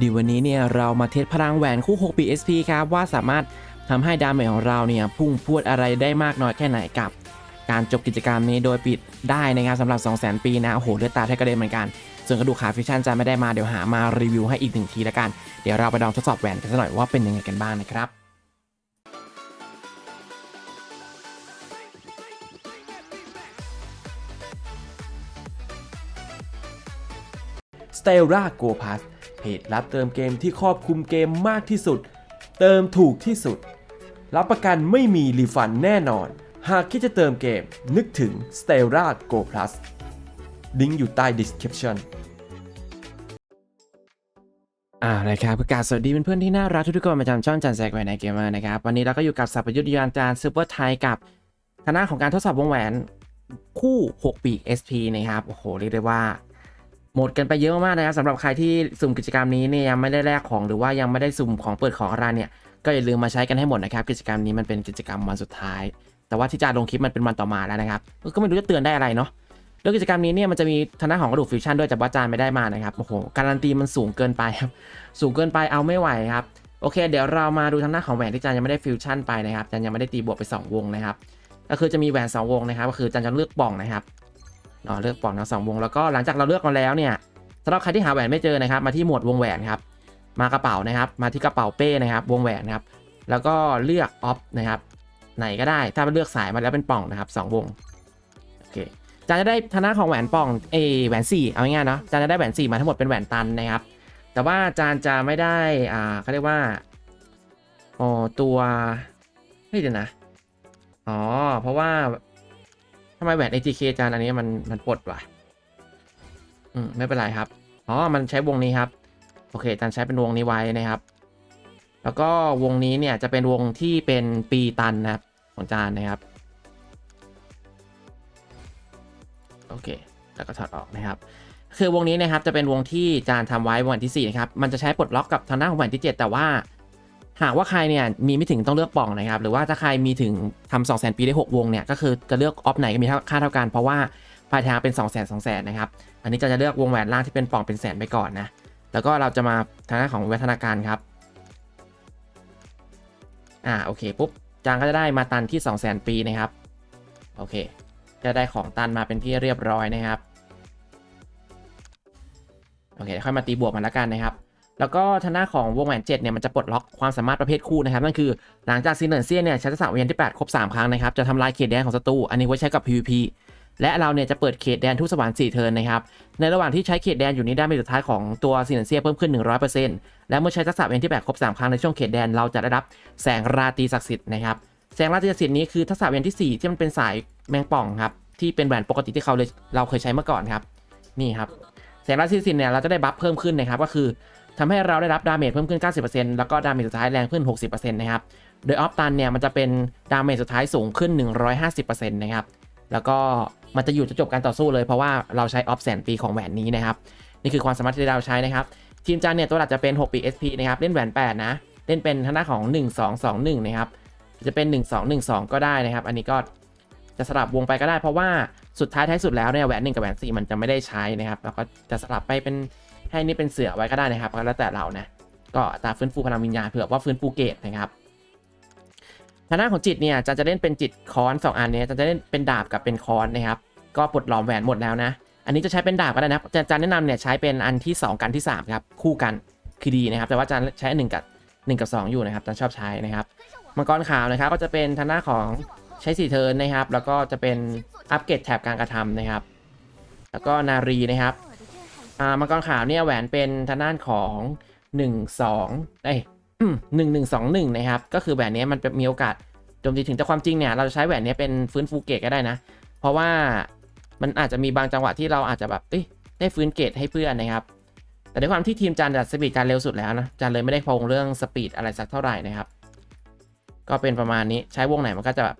ดีวันนี้เนี่ยเรามาเทสพลังแหวนคู่ 6 PSP ครับ ว่าสามารถทำให้ดาเมจของเราเนี่ยพุ่งพวดอะไรได้มากน้อยแค่ไหนกับ การจบกิจกรรมนี้โดยปิดได้นะครับสำหรับ 200,000 ปีนะ โอ้โหเลือดตาแทบกระเด็นเหมือนกัน ส่วนกระดูกขาฟิชชั่นจะไม่ได้มาเดี๋ยวหามารีวิวให้อีกหนึ่งทีละกัน เดี๋ยวเราไปลองทดสอบแหวนกันสักหน่อยว่าเป็นยังไงกันบ้างนะครับ s t e l l a Go Pass เพ จรับเติมเกมที่ครอบคลุมเกมมากที่สุด เติมถูกที่สุด รับประกันไม่มีรีฟันแน่นอน หากคิดจะเติมเกมนึกถึง s t e l l a Go Plus ลิงก์อยู่ใต้ description อ่านะครับประกาศสวัสดีเพื่อนๆที่น่ารักทุกๆคนประจำช่องจันแซกแวนในเกมเมอร์นะครับวันนี้เราก็อยู่กับสัพยุทธยานจารย์ซูเปอร์ไทยกับคณะของการทดสอบวงแหวนคู่ 6 ปี SP นะครับ โอ้โห เรียกได้ว่า หมดกันไปเยอะมากนะครับสำหรับใครที่สุ่มกิจกรรมนี้เนี่ยยังไม่ได้แลกของหรือว่ายังไม่ได้สุ่มของเปิดของอะไรเนี่ยก็อย่าลืมมาใช้กันให้หมดนะครับ กิจกรรมนี้มันเป็นกิจกรรมวันสุดท้าย แต่ว่าที่จะลงคลิปมันเป็นวันต่อมาแล้วนะครับก็ไม่รู้จะเตือนได้อะไรเนาะแล้วกิจกรรมนี้เนี่ยมันจะมีทางด้านของกระดูกฟิวชั่นด้วยแต่ว่าจานไม่ได้มานะครับโอ้โหการันตีมันสูงเกินไปครับสูงเกินไปเอาไม่ไหวครับโอเค เดี๋ยวเรามาดูทางด้านของแหวนที่จานยังไม่ได้ฟิวชั่นไปนะครับจานยังไม่ได้ตีบวกไปสองวงนะครับก็คือจะมีแหวนสองวงนะครับ ก็คือจานจะเลือกป่องนะครับ เนาะเลือกปล่องทั้งสองวงแล้วก็หลังจากเราเลือกมาแล้วเนี่ยสำหรับใครที่หาแหวนไม่เจอนะครับ มาที่หมวดวงแหวนครับ มากระเป๋านะครับ มาที่กระเป๋าเป้นะครับ วงแหวนครับ แล้วก็เลือกออฟนะครับ ไหนก็ได้ ถ้าเลือกสายมาแล้วเป็นป่องนะครับสองวงโอเคจานจะได้ธนาของแหวนป่องเอแหวนสี่เอาง่ายๆเนาะจานจะได้แหวนสี่มาทั้งหมดเป็นแหวนตันนะครับ แต่ว่าจานจะไม่ได้อ่าเขาเรียกว่าอ๋อตัวเฮ้ยเดี๋ยวนะอ๋อเพราะว่า ทำไมแหวน ATK จานอันนี้มันมันปลดวะอืมไม่เป็นไรครับ อ๋อ มันใช้วงนี้ครับ โอเคจารย์ใช้เป็นวงนี้ไว้นะครับ แล้วก็วงนี้เนี่ยจะเป็นวงที่เป็นปีตันนะครับของจานนะครับ โอเค แล้วก็ถอดออกนะครับคือวงนี้นะครับจะเป็นวงที่จานทำไว้วงที่4นะครับ มันจะใช้ปลดล็อกกับทางด้านของแหวนที่ 7 แต่ว่า หากว่าใครเนี่ยมีไม่ถึงต้องเลือกป่องนะครับ หรือว่าถ้าใครมีถึงทำ2 0 0 0 0ปีได้ 6 วงเนี่ยก็คือจะเลือกออฟไหนก็มีค่าเท่ากันเพราะว่าปลายทางเป็น 2 0 0 0 0 0 0 0 0นะครับ อันนี้จะจะเลือกวงแหวนล่างที่เป็นป่องเป็นแสนไปก่อนนะ แล้วก็เราจะมาทางด้านของวัฒนาการครับ อ่าโอเคปุ๊บจางก็จะได้มาตันที่ 2 0 0 0 0 0 ปีนะครับ โอเค จะได้ของตันมาเป็นที่เรียบร้อยนะครับ โอเคค่อยมาตีบวกมันละกันนะครับ แล้วก็ทางหน้าของวงแหวน7เนี่ยมันจะปลดล็อกความสามารถประเภทคู่นะครับนั่นคือหลังจากซีเนอร์เซียเนี่ยใช้ทักษะเวียนที่8ครบ3ครั้งนะครับจะทำลายเขตแดนของศัตรูอันนี้ไว้ใช้กับ PVP และเราเนี่ยจะเปิดเขตแดนทุกสวรรค์4เทิร์นนะครับในระหว่างที่ใช้เขตแดนอยู่นี้ได้เป็นสุดท้ายของตัวซีเนเซียเพิ่มขึ้น 100%และเมื่อใช้ทักษะเวนที่8ครบ3ครั้งในช่วงเขตแดนเราจะได้รับแสงราตรีศักดิ์สิทธิ์นะครับแสงราตรีศักดิ์สิทธิ์นี้คือทักษะเวนที่4ที่มันเป็นสายแมงป่องครับที่เป็นแหวนปกติที่เขาเลยเราเคยใช้เมื่อก่อนครับนี่ครับแสงราตรีศักดิ์สิทธิ์เนี่ยเราจะได้บัฟเพิ่มขึ้นนะครับก็คือ ทำให้เราได้รับดาเมจเพิ่มขึ้น 90%แล้วก็ดาเมจสุดท้ายแรงขึ้น 60%นะครับ โดยออฟตันเนี่ยมันจะเป็นดาเมจสุดท้ายสูงขึ้น 150%นะครับ แล้วก็มันจะอยู่จะจบการต่อสู้เลยเพราะว่าเราใช้ออฟแสนปีของแหวนนี้นะครับ นี่คือความสามารถที่เราใช้นะครับ ทีมจานเนี่ยตัวหลักจะเป็น 6 ปี SP นะครับ เล่นแหวน 8 นะ เล่นเป็นทางด้านของ 1 2 2 1 นะครับ จะเป็น 1 2 1 2 ก็ได้นะครับ อันนี้ก็จะสลับวงไปก็ได้เพราะว่าสุดท้ายท้ายสุดแล้วเนี่ยแหวน1กับแหวน4มันจะไม่ได้ใช้นะครับ แล้วก็จะสลับไปเป็น ให้นี่เป็นเสือไว้ก็ได้นะครับก็แล้วแต่เรานะก็ตาฟื้นฟูพลังวิญญาณเผื่อว่าฟื้นฟูเกตนะครับทางด้านของจิตเนี่ยจะจะเล่นเป็นจิตคอน2อันเนี้ยจะจะเล่นเป็นดาบกับเป็นคอนนะครับก็ปลดหลอมแหวนหมดแล้วนะ อันนี้จะใช้เป็นดาบก็ได้นะจะจะแนะนำเนี่ยใช้เป็นอันที่ 2 กันที่3ครับคู่กันคือดีนะครับ แต่ว่าจะใช้1กับ1กับ 2 อยู่นะครับจะชอบใช้นะครับมังกรขาวนะครับก็จะเป็นทางด้านของใช้4เทินนะครับ แล้วก็จะเป็นอัปเกรดแถบการกระทำนะครับ แล้วก็นารีนะครับ อ่ามังกรขาวเนี่ยแหวนเป็นทางด้านของ 1 2เอ้ยหนึ่งหนึ่งสองหนึ่งนะครับ ก็คือแหวนนี้มันมีโอกาสโจมตีถึงแต่ความจริงเนี่ย เราจะใช้แหวนนี้เป็นฟื้นฟูเกตก็ได้นะ เพราะว่ามันอาจจะมีบางจังหวะที่เราอาจจะแบบเอ้ยได้ฟื้นเกตให้เพื่อนนะครับ แต่ด้วยความที่ทีมจานดัดสปีดจานเร็วสุดแล้วนะจานเลยไม่ได้พงเรื่องสปีดอะไรสักเท่าไหร่นะครับ ก็เป็นประมาณนี้ใช้วงไหนมันก็จะแบบ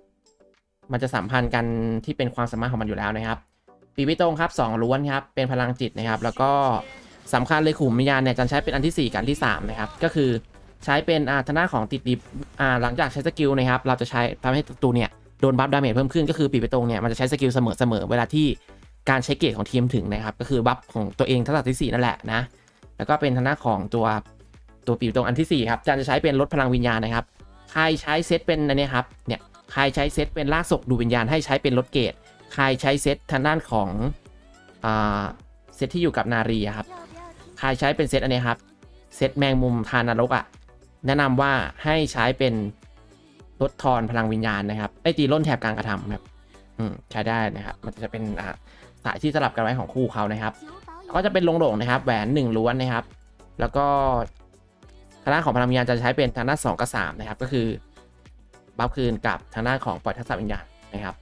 มันจะสัมพันธ์กันที่เป็นความสามารถของมันอยู่แล้วนะครับ ปีพิตรงครับสองล้วนครับเป็นพลังจิตนะครับ แล้วก็สำคัญเลยขุมวิญญาณเนี่ยจันใช้เป็นอันที่ 4กับอันที่3นะครับก็คือใช้เป็นอาธนาของติดดิบอ่าหลังจากใช้สกิลนะครับเราจะใช้ทำให้ศัตรูเนี่ยโดนบัฟดาเมจเพิ่มขึ้นก็คือปีพิตรงเนี่ยมันจะใช้สกิลเสมอเสมอเวลาที่การใช้เกรดของทีมถึงนะครับก็คือบัฟของตัวเองทักษะที่4นั่นแหละนะแล้วก็เป็นทางด้าของตัวตัวปีตรงอันที่4ครับจานจะใช้เป็นลดพลังวิญญาณนะครับใครใช้เซตเป็นอันนี้ครับเนี่ยใครใช้เซตเป็นลากศพดูวิญญาณให้ใช้เป็นลดเกรด ใครใช้เซตทางด้านของอ่าเซตที่อยู่กับนารีครับใครใช้เป็นเซตอันนี้ครับ เซตแมงมุมทานนรกอะ่ะ แนะนำว่าให้ใช้เป็นลดทอนพลังวิญญาณนะครับไอ้ตีล่นแถบการกระทำครับอืมใช้ได้นะครับ มันจะเป็นอ่าสายที่สลับกันไว้ของคู่เขานะครับ ก็จะเป็นลงโด่งนะครับ แหวนหนึ่งล้วนนะครับ แล้วก็ทางด้านของพลังวิญญาณจะใช้เป็นทางด้านสองกับสามนะครับ ก็คือบัฟคืนกับทางด้านของปล่อยทักษะวิญญาณนะครับ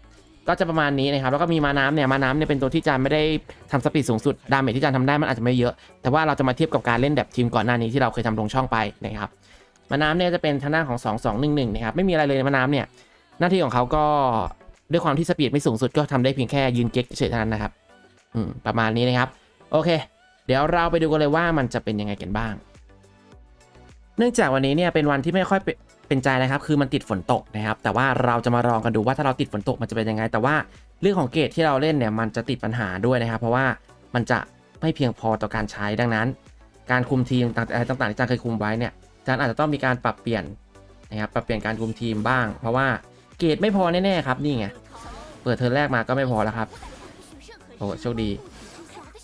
ก็จะประมาณนี้นะครับ แล้วก็มีมาน้ำเนี่ย มาน้ำเนี่ยเป็นตัวที่จานไม่ได้ทำสปีดสูงสุด ดาเมจที่จานทำได้มันอาจจะไม่เยอะ แต่ว่าเราจะมาเทียบกับการเล่นแบบทีมก่อนหน้านี้ที่เราเคยทำลงช่องไปนะครับ มาน้ำเนี่ยจะเป็นทางด้านของ 2 2 1 1นะครับ ไม่มีอะไรเลยมาน้ำเนี่ย หน้าที่ของเขาก็ด้วยความที่สปีดไม่สูงสุดก็ทำได้เพียงแค่ยืนเก๊กเฉยๆเท่านั้นนะครับ อืม ประมาณนี้นะครับ โอเค เดี๋ยวเราไปดูกันเลยว่ามันจะเป็นยังไงกันบ้าง เนื่องจากวันนี้เนี่ยเป็นวันที่ไม่ค่อย เป็นใจนะครับคือมันติดฝนตกนะครับ แต่ว่าเราจะมาลองกันดูว่าถ้าเราติดฝนตกมันจะเป็นยังไง แต่ว่าเรื่องของเกรดที่เราเล่นเนี่ยมันจะติดปัญหาด้วยนะครับ เพราะว่ามันจะไม่เพียงพอต่อการใช้ดังนั้น การคุมทีมต่างๆที่อาจารย์เคยคุมไว้เนี่ยอาจารย์อาจจะต้องมีการปรับเปลี่ยนนะครับปรับเปลี่ยนการคุมทีมบ้าง เพราะว่าเกรดไม่พอแน่ๆครับนี่ไงเปิดเทอมแรกมาก็ไม่พอแล้วครับโอ้โชคดี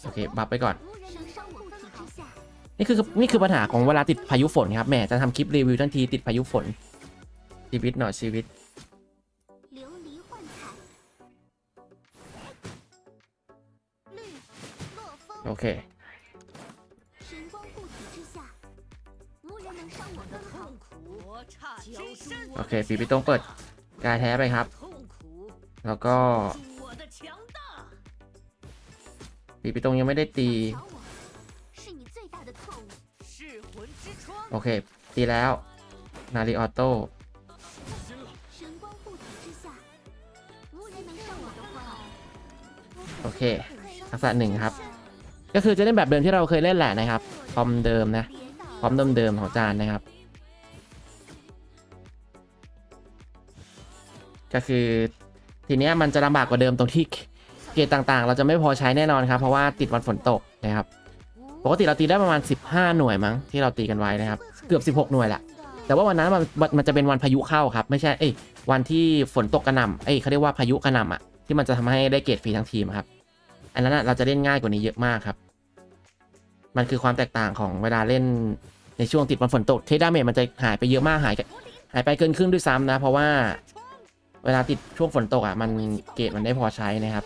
โอเคบัฟไปก่อน นี่คือนี่คือปัญหาของเวลาติดพายุฝนครับแหมจะทำคลิปรีวิวทันทีติดพายุฝน ชีวิตหน่อยชีวิต โอเคโอเคปีปีตรงเปิดกายแท้ไปครับ แล้วก็ปีปีตรงยังไม่ได้ตี โอเค ตีแล้ว นาริออโต้โอเคทักษะหนึ่งครับ ก็คือจะเล่นแบบเดิมที่เราเคยเล่นแหละนะครับพร้อมเดิมนะพร้อมเดิมเดิมของจานนะครับ ก็คือทีนี้มันจะลำบากกว่าเดิมตรงที่เกตต่างๆ เราจะไม่พอใช้แน่นอนครับ เพราะว่าติดวันฝนตกนะครับ ปกติเราตีได้ประมาณ 15 หน่วยมั้งที่เราตีกันไว้นะครับ เกือบ 16 หน่วยแหละแต่ว่าวันนั้นมันมันจะเป็นวันพายุเข้าครับ ไม่ใช่เอ้ยวันที่ฝนตกกระหน่ำเอ้ยเขาเรียกว่าพายุกระหน่ำอะที่มันจะทำให้ได้เกรดฟรีทั้งทีมอะครับ อันนั้นเราจะเล่นง่ายกว่านี้เยอะมากครับ มันคือความแตกต่างของเวลาเล่นในช่วงติดวันฝนตกเทดาเมจมันจะหายไปเยอะมากหายหายไปเกินครึ่งด้วยซ้ำนะ เพราะว่าเวลาติดช่วงฝนตกอะมันเกรดมันได้พอใช้นะครับ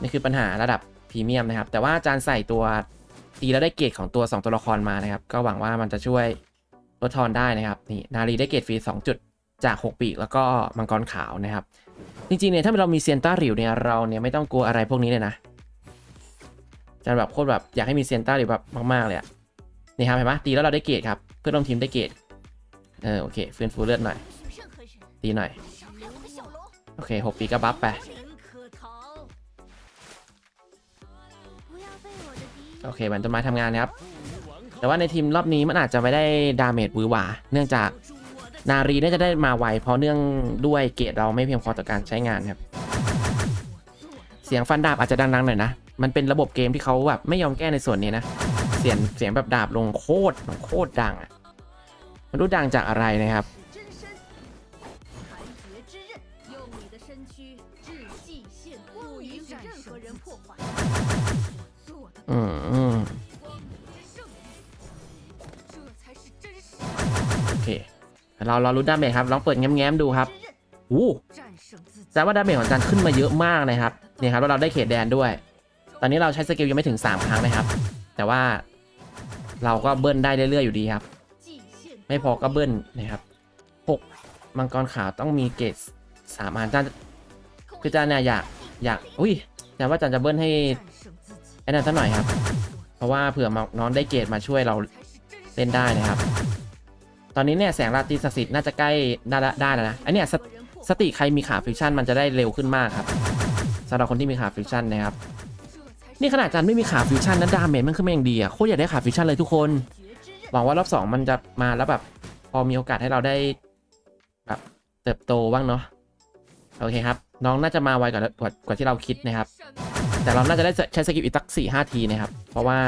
นี่คือปัญหาระดับพรีเมียมนะครับ แต่ว่าจารย์ใส่ตัวตีแล้วได้เกรดของตัว 2 ตัวละครมานะครับ ก็หวังว่ามันจะช่วยลดทอนได้นะครับนี่นารีได้เกรดฟรี2จุดจาก6ปีกแล้วก็มังกรขาวนะครับ จริงๆเนี่ยถ้าเรามีเซียนต้าริวเนี่ยเราเนี่ยไม่ต้องกลัวอะไรพวกนี้เลยนะจารย์แบบโคตรแบบอยากให้มีเซียนต้าริวแบบมากๆเลยอะนี่ครับเห็นไหมตีแล้วเราได้เกรดครับเพื่อนร่วมทีมได้เกรดเออโอเคฟื้นฟูเลือดหน่อยตีหน่อยโอเค6ปีก็บัฟไป โอเคมันต้นไม้ทำงานนะครับ แต่ว่าในทีมรอบนี้มันอาจจะไม่ได้ดาเมจวือหวา เนื่องจากนารีน่าจะได้มาไวเพราะเนื่องด้วยเกรเราไม่เพียงพอต่อการใช้งานครับ เสียงฟันดาบอาจจะดังๆหน่อยนะ มันเป็นระบบเกมที่เขาแบบไม่ยอมแก้ในส่วนนี้นะ เสียงเสียงแบบดาบลงโคตรโคตรดังอะมันรู้ดังจากอะไรนะครับอืม โอเคเราเรารู้ดาเมจครับลองเปิดแง้มๆดูครับอู้แต่ว่าดาเมจของจันขึ้นมาเยอะมากนะครับเนี่ยครับแล้เราได้เขตแดนด้วย ตอนนี้เราใช้สกิลยังไม่ถึง 3 ครั้งนะครับ แต่ว่าเราก็เบิ้ลได้เรื่อยๆอยู่ดีครับ ไม่พอก็เบิ้ลนะครับ6มังกรขาวต้องมีเกตสามอันจันคือจันเนี่ยอยากอยากอุ้ยแต่ว่าจันจะเบิ้ลให้ไอ้นั่นสักหน่อยครับ เพราะว่าเผื่อน้องได้เกรดมาช่วยเราเล่นได้นะครับ ตอนนี้เนี่ยแสงราตรีศักดิ์สิทธิ์น่าจะใกล้ได้แล้วนะอันนี้สสติใครมีขาฟิวชั่นมันจะได้เร็วขึ้นมากครับสำหรับคนที่มีขาฟิวชั่นนะครับ นี่ขนาดจันไม่มีขาฟิวชั่นนั้นดาเมจมันขึ้นมาอย่างดีอะโคตรอยากได้ขาฟิวชั่นเลยทุกคน หวังว่ารอบ 2 มันจะมาแล้วแบบพอมีโอกาสให้เราได้แบบเติบโตบ้างเนาะโอเคครับ น้องน่าจะมาไวกว่ากว่าที่เราคิดนะครับ แต่เราน่าจะได้ใช้สกิปอีกสักสี่ห้าทีนะครับ เพราะว่า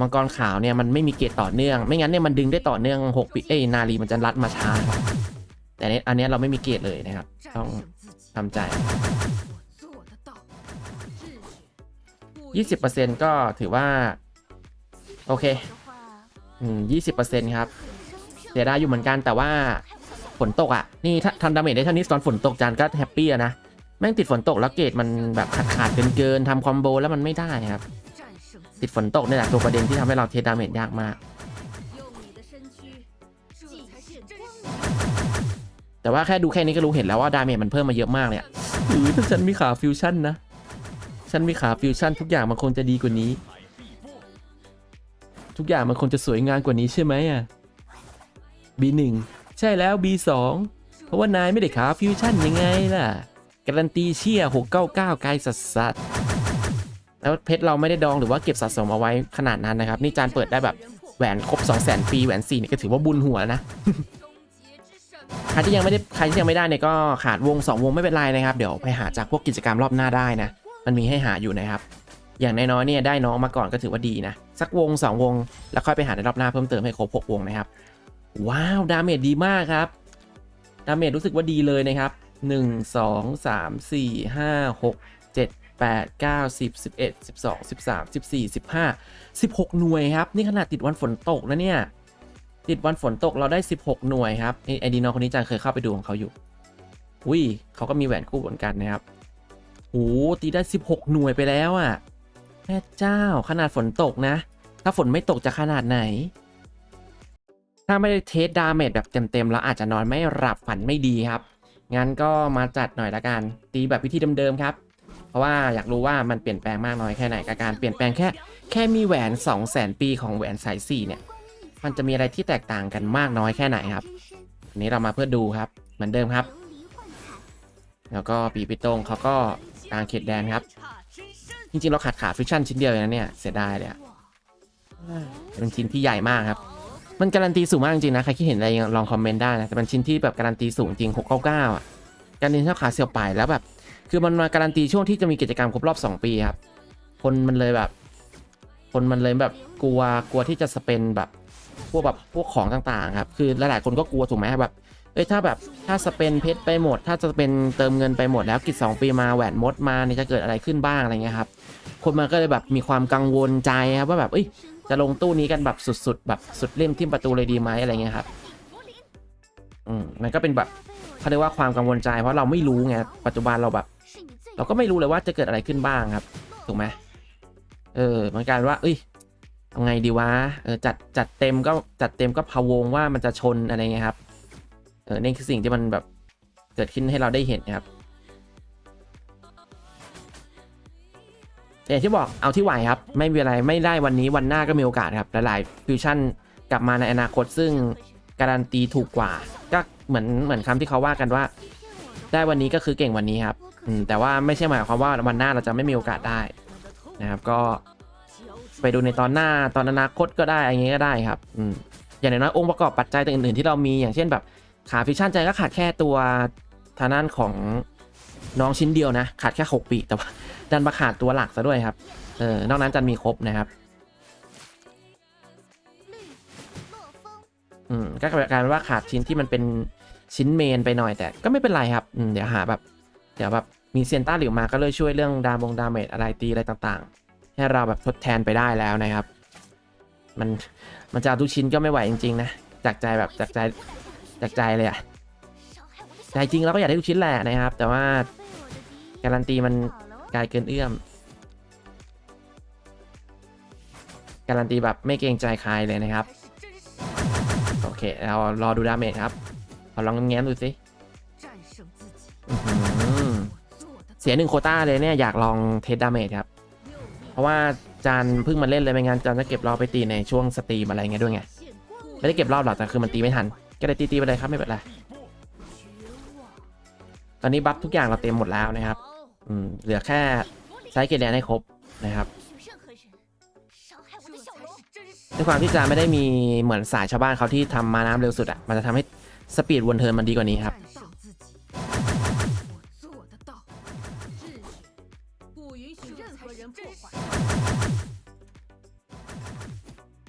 มังกรขาวเนี่ยมันไม่มีเกตต่อเนื่อง ไม่งั้นเนี่ยมันดึงได้ต่อเนื่อง6ปีเอ้นารีมันจะรัดมาช้าแต่อันนี้เราไม่มีเกตเลยนะครับ ต้องทำใจ 20%ก็ถือว่า โอเคยี่สิบเปอร์เซ็นต์ครับเสียดายอยู่เหมือนกันแต่ว่าฝนตกอะ นี่ถ้าทำดาเมจได้เท่านี้ตอนฝนตกจานก็แฮปปี้นะ แม่งติดฝนตกแล้วเกตมันแบบขาดขาดเกินเกินทำคอมโบแล้วมันไม่ได้ครับ ติดฝนตกนี่แหละตัวประเด็นที่ทำให้เราเทดาเมจยากมาก แต่ว่าแค่ดูแค่นี้ก็รู้เห็นแล้วว่าดาเมจมันเพิ่มมาเยอะมากเลยอือถ้าฉันมีขาฟิวชั่นนะ ฉันมีขาฟิวชั่นทุกอย่างมันคงจะดีกว่านี้ ทุกอย่างมันคงจะสวยงามกว่านี้ใช่ไหมอะ B1 ใช่แล้ว B2 เพราะว่านายไม่ได้ขาฟิวชั่นยังไงล่ะ การันตีเชี่ย699ไกลสัสสัสแล้วเพชรเราไม่ได้ดองหรือว่าเก็บสะสมเอาไว้ขนาดนั้นนะครับ นี่จานเปิดได้แบบแหวนครบ 2 0 0 0 0 0ปีแหวน4เนี่ยก็ถือว่าบุญหัวแล้วนะใครที่ยังไม่ได้ใครที่ยังไม่ได้เนี่ยก็ขาดวง 2 วงไม่เป็นไรนะครับ เดี๋ยวไปหาจากพวกกิจกรรมรอบหน้าได้นะ มันมีให้หาอยู่นะครับ อย่างน้อยๆเนี่ยได้น้องมาก่อนก็ถือว่าดีนะ สักวง 2 วง แล้วค่อยไปหาในรอบหน้าเพิ่มเติมให้ครบ6วงนะครับ ว้าวดาเมจดีมากครับดาเมจรู้สึกว่าดีเลยนะครับ 1 2 3 4 5 6 7 8 9 10 11 12 13 14 15 16หน่วยครับ นี่ขนาดติดวันฝนตกนะเนี่ย ติดวันฝนตกเราได้16หน่วยครับไอ้ดีนอคนนี้จันเคยเข้าไปดูของเขาอยู่ อุ้ยเขาก็มีแหวนคู่เหมือนกันนะครับโอ้ตีได้16หน่วยไปแล้วอะ่ะแม่เจ้าขนาดฝนตกนะ ถ้าฝนไม่ตกจะขนาดไหน ถ้าไม่ได้เทสดาเมจแบบเต็มๆแล้วอาจจะนอนไม่หลับฝันไม่ดีครับ งั้นก็มาจัดหน่อยละกัน ตีแบบวิธีเดิมๆครับ เพราะว่าอยากรู้ว่ามันเปลี่ยนแปลงมากน้อยแค่ไหนกับการเปลี่ยนแปลงแค่แค่มีแหวน 2 0 0แสนปีของแหวนสายสี่เนี่ย มันจะมีอะไรที่แตกต่างกันมากน้อยแค่ไหนครับอันนี้เรามาเพื่อดูครับ เหมือนเดิมครับ แล้วก็ปีพิตงเขาก็กางเขตแดนครับ จริงๆเราขาดขาฟิชชั่นชิ้นเดียวเลยนะเนี่ยเสียดายเลยเป็นชิ้นที่ใหญ่มากครับ มันการันตีสูงมากจริงๆนะ ใครคิดเห็นอะไรลองคอมเมนต์ได้นะ แต่เป็นชิ้นที่แบบการันตีสูงจริง 699 อะ การันตีเท่าขาเสียวไปแล้วแบบ คือมันมาการันตีช่วงที่จะมีกิจกรรมครบรอบ 2 ปีครับ คนมันเลยแบบ คนมันเลยแบบกลัวกลัวที่จะสเปนแบบพวกแบบพวกของต่างๆครับ คือหลายๆคนก็กลัวถูกไหมแบบ เอ้ยถ้าแบบถ้าสเปนเพชรไปหมด ถ้าจะเป็นเติมเงินไปหมดแล้วกิจ2ปีมาแหวนมดมาเนี่ยจะเกิดอะไรขึ้นบ้างอะไรเงี้ยครับ คนมันก็เลยแบบมีความกังวลใจครับว่าแบบ เอ้ย จะลงตู้นี้กันแบบสุดๆ แบบสุดเล่มทิ่มประตูเลยดีไหมอะไรเงี้ยครับ อืมมันก็เป็นแบบเขาเรียกว่าความกังวลใจ เพราะเราไม่รู้ไงปัจจุบันเราแบบ เราก็ไม่รู้เลยว่าจะเกิดอะไรขึ้นบ้างครับ ถูกไหมเออมันกลายว่า เอ้ยทำไงดีวะเออจัดจัดเต็มก็จัดเต็มก็พะวงว่ามันจะชนอะไรเงี้ยครับ เออนี่คือสิ่งที่มันแบบเกิดขึ้นให้เราได้เห็นครับ อย่างที่บอกเอาที่ไหวครับ ไม่มีอะไรไม่ได้วันนี้วันหน้าก็มีโอกาสครับ หลายๆฟิวชั่นกลับมาในอนาคตซึ่งการันตีถูกกว่า ก็เหมือนเหมือนคำที่เขาว่ากันว่า ได้วันนี้ก็คือเก่งวันนี้ครับแต่ว่าไม่ใช่หมายความว่าวันหน้าเราจะไม่มีโอกาสได้นะครับ ก็ไปดูในตอนหน้าตอนอนาคตก็ได้อะไรเงี้ยก็ได้ครับอย่างน้อยๆองค์ประกอบปัจจัยอื่นๆที่เรามีอย่างเช่นแบบขาฟิชชั่นใจก็ขาดแค่ตัวทางด้านของ น้องชิ้นเดียวนะ ขาดแค่6ปีแต่ว่าดันมาขาดตัวหลักซะด้วยครับ เออนอกนั้นจันมีครบนะครับ อืมก็กลายเป็นว่าขาดชิ้นที่มันเป็นชิ้นเมนไปหน่อยแต่ก็ไม่เป็นไรครับอืมเดี๋ยวหาแบบ เดี๋ยวแบบมีเซียนต้าหลิวมาก็เลยช่วยเรื่องดามงดาเมจอะไรตีอะไรต่างๆ ให้เราแบบทดแทนไปได้แล้วนะครับ มันมันจะทุกชิ้นก็ไม่ไหวจริงๆนะจากใจแบบจากใจจากใจเลยอะแต่จริงเราก็อยากได้ทุกชิ้นแหละนะครับ แต่ว่า การันตีมันกลายเกินเอื้อม การันตีแบบไม่เกรงใจใครเลยนะครับ โอเคเรารอดูดาเมจครับเราลองแง้มดูสิเสียหนึ่งโคต้าเลยเนี่ยอยากลองเทสดาเมจครับ เพราะว่าจานเพิ่งมาเล่นเลยไม่งั้นจานจะเก็บรอบไปตีในช่วงสตรีมอะไรเงี้ยด้วยไงไม่ได้เก็บรอบหรอกแต่คือมันตีไม่ทัน ก็ได้ตีตีไปเลยครับไม่เป็นไรตอนนี้บัฟทุกอย่างเราเต็มหมดแล้วนะครับ อืมเหลือแค่ใช้เกลแดนให้ครบนะครับด้วยความที่จะไม่ได้มีเหมือนสายชาวบ้านเขาที่ทำมาน้ำเร็วสุดอะ มันจะทำให้สปีดวนเทิร์นมันดีกว่านี้ครับ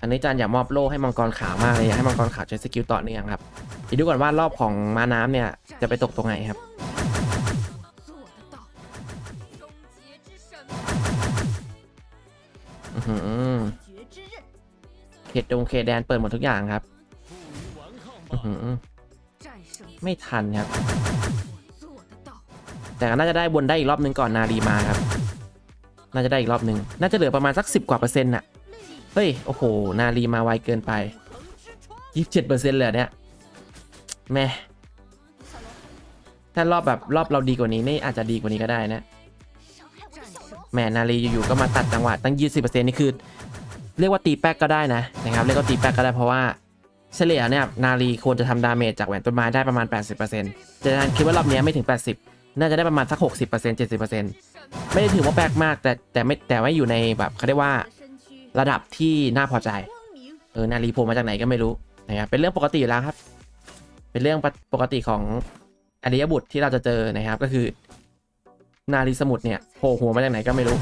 อันนี้จานอยากมอบโล่ให้มังกรขาวมากเลยอยากให้มังกรขาวใช้สกิลต่อเนื่องครับอีดูก่อนว่ารอบของมาน้ำเนี่ยจะไปตกตรงไหนครับ ตรงเขตแดนเปิดหมดทุกอย่างครับไม่ทันครับ แต่ก็น่าจะได้บนได้อีกรอบหนึ่งก่อนนารีมาครับ น่าจะได้อีกรอบหนึ่งน่าจะเหลือประมาณสักสิบกว่าเปอร์เซ็นต์น่ะ เฮ้ย โอ้โห นาลีมาไวเกินไปยี่สิบเจ็ดเปอร์เซ็นต์เลยเนี่ย แม่ถ้ารอบแบบรอบเราดีกว่านี้นี่อาจจะดีกว่านี้ก็ได้นะ แม่นาลีอยู่ๆก็มาตัดจังหวะตั้ง 20%นี่คือ เรียกว่าตีแป๊กก็ได้นะนะครับเรียกว่าตีแป๊กก็ได้เพราะว่าเฉลี่ยเนี่ยนาลีควรจะทำดาเมจจากแหวนต้นไม้ได้ประมาณ 80%แต่คิดว่ารอบนี้ไม่ถึง 80 น่าจะได้ประมาณสัก 60% 70%ไม่ได้ถือว่าแป๊กมากแต่แต่ไม่แต่ไม่อยู่ในแบบเขาเรียกว่าระดับที่น่าพอใจเออนาลีโผล่มาจากไหนก็ไม่รู้นะครับเป็นเรื่องปกติอยู่แล้วครับ เป็นเรื่องปกติของอริยบุตรที่เราจะเจอนะครับก็คือ นาลีสมุทรเนี่ยโผล่หัวมาจากไหนก็ไม่รู้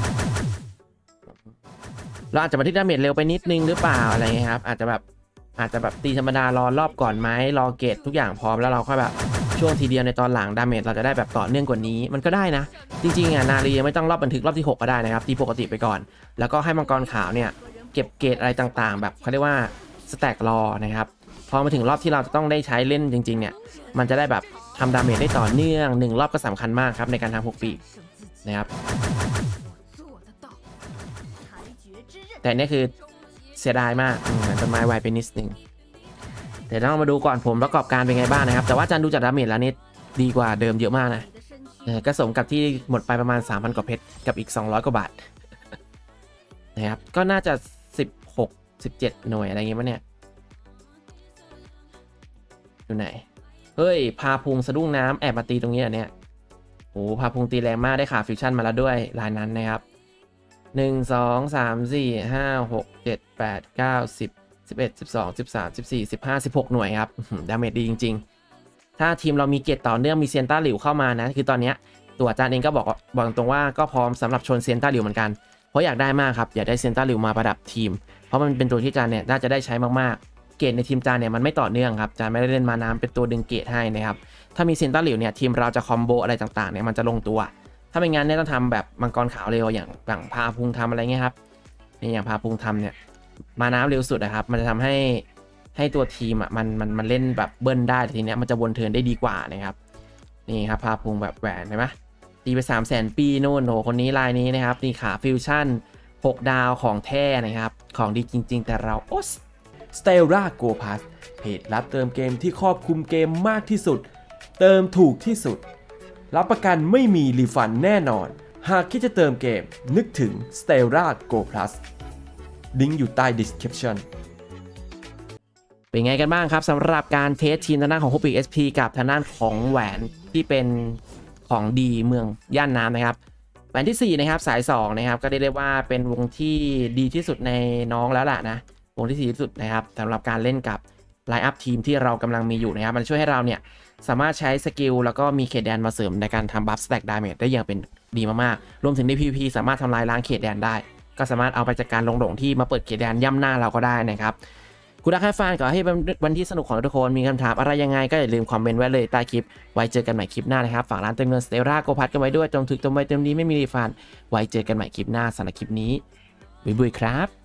ราอาจจะมาที่ดาเมจเร็วไปนิดนึงหรือเปล่าอะไรเงี้ยครับ อาจจะแบบอาจจะแบบตีธรรมดารอรอบก่อนไหมรอเกตทุกอย่างพร้อมแล้วเราค่อยแบบช่วงทีเดียวในตอนหลังดาเมจเราจะได้แบบต่อเนื่องกว่านี้มันก็ได้นะ จริงๆอะนาเรียไม่ต้องรอบบันทึกรอบที่ 6 ก็ได้นะครับตีปกติไปก่อน แล้วก็ให้มังกรขาวเนี่ยเก็บเกตอะไรต่างๆ แบบเขาเรียกว่าสแต็กรอนะครับพอมาถึงรอบที่เราจะต้องได้ใช้เล่นจริง ๆ เนี่ยมันจะได้แบบทำดาเมจได้ต่อเนื่อง 1 รอบก็สำคัญมากครับในการทำหกปีนะครับ แต่นี่คือเสียดายมากต้นไม้ไวไปนิดนึงเดี๋ยวเรามาดูก่อนผมประกอบการเป็นไงบ้างนะครับ แต่ว่าจันดูจากดาเมจแล้วนี่ดีกว่าเดิมเยอะมากนะก็สมกับที่หมดไปประมาณ 3,000 กว่าเพชรกับอีก 200 กว่าบาทนะครับก็น่าจะ 16 17 หน่วยอะไรเงี้ยมั้เนี่ยอยู่ไหน เฮ้ย พาพุงสะดุ้งน้ำแอบมาตีตรงนี้อะเนี่ยโอ้พาพุงตีแรงมากได้ขาฟิวชั่นมาแล้วด้วยลายนั้นนะครับ 1 2 3 4 5 6 7 8 9 10 11 12 13 14 15 16หน่วยครับสิบเอื้องสิบสามสิบสี่สิบหือดาเมจดีจริง ๆ ถ้าทีมเรามีเกตต่อเนื่องมีเซียนต้าหลิวเข้ามานะ คือตอนเนี้ยตัวอาจารย์เองก็บอกบอกตรงว่าก็พร้อมสำหรับชนเซียนต้าหลิวเหมือนกัน เพราะอยากได้มากครับ อยากได้เซียนต้าหลิวมาประดับทีม เพราะมันเป็นตัวที่จารย์เนี่ยน่าจะได้ใช้มากๆ เกตในทีมจารย์เนี่ยมันไม่ต่อเนื่องครับจารย์ไม่ได้เล่นมาน้ำเป็นตัวดึงเกตให้นะครับถ้ามีเซียนต้าหลิวเนี่ยทีมเราจะคอมโบอะไรต่างๆเนี่ยมันจะลงตัว ถ้าไม่งั้นเนี่ยต้องทำแบบมังกรขาวเร็วอย่างอย่างพาพุงทำอะไรเงี้ยครับนี่อย่างพาพุงทำเนี่ยมาน้ำเร็วสุดนะครับ มันจะทำให้ให้ตัวทีมอะมันมันมันเล่นแบบเบิ้ลได้แต่ทีเนี้ยมันจะวนเทินได้ดีกว่านะครับนี่ครับพาพุงแบบแหวนเห็นไหมตีไป 3 0 0 0 0 0 ปีนู่นโหคนนี้ลายนี้นะครับนี่ขาฟิวชั่น 6 ดาวของแท้นะครับ ของดีจริง ๆ แต่เราโอ๊ส s t e l l a Go Pass เพจรับเติมเกมที่ครอบคลุมเกมมากที่สุด เติมถูกที่สุด รับประกันไม่มีรีฟันแน่นอน หากคิดจะเติมเกมนึกถึง s t e l l a Go Plus ลิงก์อยู่ใต้ description เป็นไงกันบ้างครับสำหรับการเทสทีมทางด้านของ h o p i SP กับทางด้านของแหวนที่เป็นของดีเมืองย่านน้ำนะครับแหวนทีสี่4นะครับสาย2นะครับก็ได้เรียกว่าเป็นวงที่ดีที่สุดในน้องแล้วล่ะนะวงที่ดีที่สุดนะครับสำหรับการเล่นกับไลน์อัพทีมที่เรากำลังมีอยู่นะครับ มันช่วยให้เราเนี่ย สามารถใช้สกิลแล้วก็มีเขตแดนมาเสริมในการทำบัฟสแต็กดาเมจได้อย่างเป็นดีมากๆ รวมถึงใน PVP สามารถทำลายล้างเขตแดนได้ ก็สามารถเอาไปจัดการลงหลงที่มาเปิดเขตแดนย่ำหน้าเราก็ได้นะครับคุณรักแค่ฟานขอให้วันที่สนุกของทุกคนมีคำถามอะไรยังไงก็อย่าลืมคอมเมนต์ไว้เลยใต้คลิป ไว้เจอกันใหม่คลิปหน้านะครับ ฝากร้านเติมเงินสเตล่าโกพัดกันไว้ด้วยจงถึกเติมไวเติมดีไม่มีรีฟันไว้เจอกันใหม่คลิปหน้าสำหรับคลิปนี้บุยบุยครับ